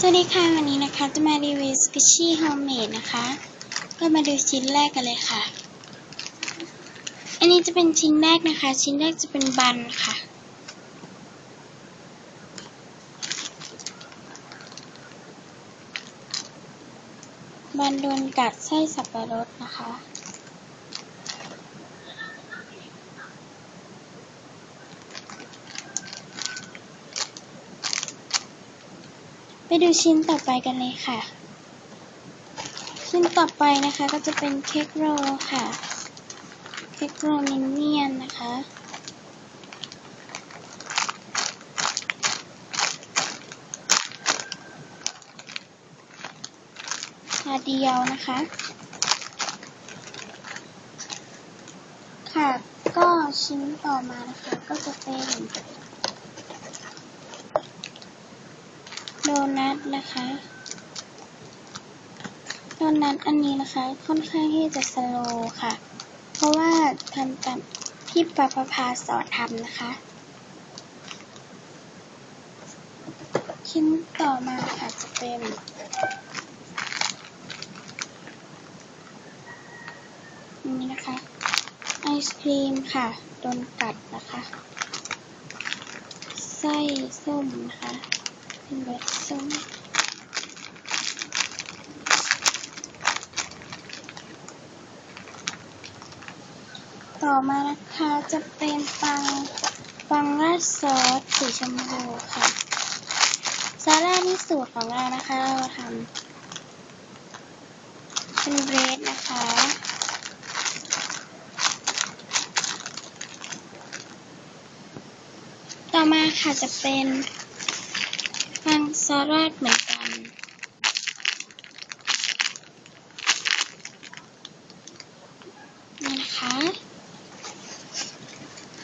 สวัสดีค่ะวันนี้นะคะจะมารีวิวสกิชชี่โฮมเมดนะคะ ก็มาดูชิ้นแรกกันเลยค่ะ อันนี้จะเป็นชิ้นแรกนะคะ ชิ้นแรกจะเป็นบันค่ะ บันโดนกัดไส้สับปะรดนะคะ ดูชิ้นต่อไปกันเลยค่ะ ชิ้นต่อไปนะคะก็จะเป็นเค้กโรลค่ะ เค้กโรลมินเนี่ยนนะคะชาเดียวนะคะ ค่ะ ก็ชิ้นต่อมานะคะก็จะเป็น โด นัทนะคะโดนัทอันนี้นะคะค่อนข้างที่จะสโลค่ะ เพราะว่าทำตามที่ปะปะพาสอนทำนะคะ ชิ้นต่อมาค่ะจะเป็นนี้นะคะ ไอศครีมค่ะโดนกัดนะคะ ไส้ส้มนะคะ รสส้มต่อมานะคะจะเป็นปังปังราดซอสสีชมพูค่ะซาร่านี่สูตรของเรานะคะ เราทำเป็นเบรดนะคะต่อมาค่ะจะเป็น ซอสราดเหมือนกัน นะคะ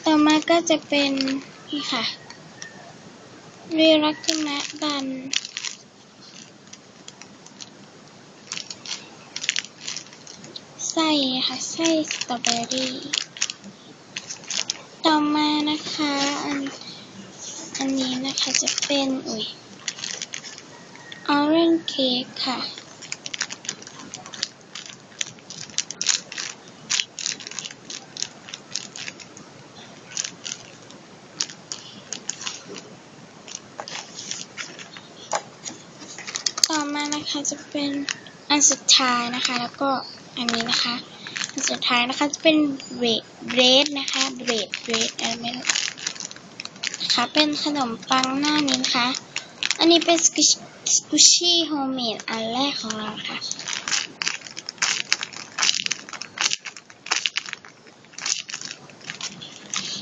ต่อมาก็จะเป็น นี่ค่ะเรรักจนะบัน ไส้ค่ะ ไส้สตรอเบอรี่ ต่อมานะคะ อันอันนี้นะคะจะเป็น อุ้ย ออเค้กค่ะ ต่อมานะคะจะเป็นอันสุดท้ายนะคะ แล้วก็อันนี้นะคะ อันสุดท้ายนะคะจะเป็นเบรดเบรดนะคะเบรดเบรดอะไรไม่รู้นะคะเป็นขนมปังหน้านี้นะคะ อันนี้เป็นส กุชชี่โฮมเมดอันแรกของเราค่ะ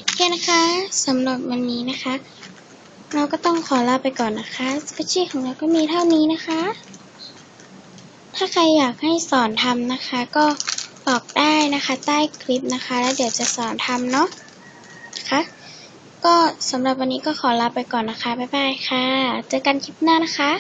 โอเคนะคะสำหรับวันนี้นะคะ เราก็ต้องขอลาไปก่อนนะคะ สกุชชี่ของเราก็มีเท่านี้นะคะ ถ้าใครอยากให้สอนทำนะคะ ก็บอกได้นะคะใต้คลิปนะคะ แล้วเดี๋ยวจะสอนทำเนาะนะคะก็สำหรับวันนี้ก็ขอลาไปก่อนนะคะ บ๊ายบายค่ะ เจอกันคลิปหน้านะคะ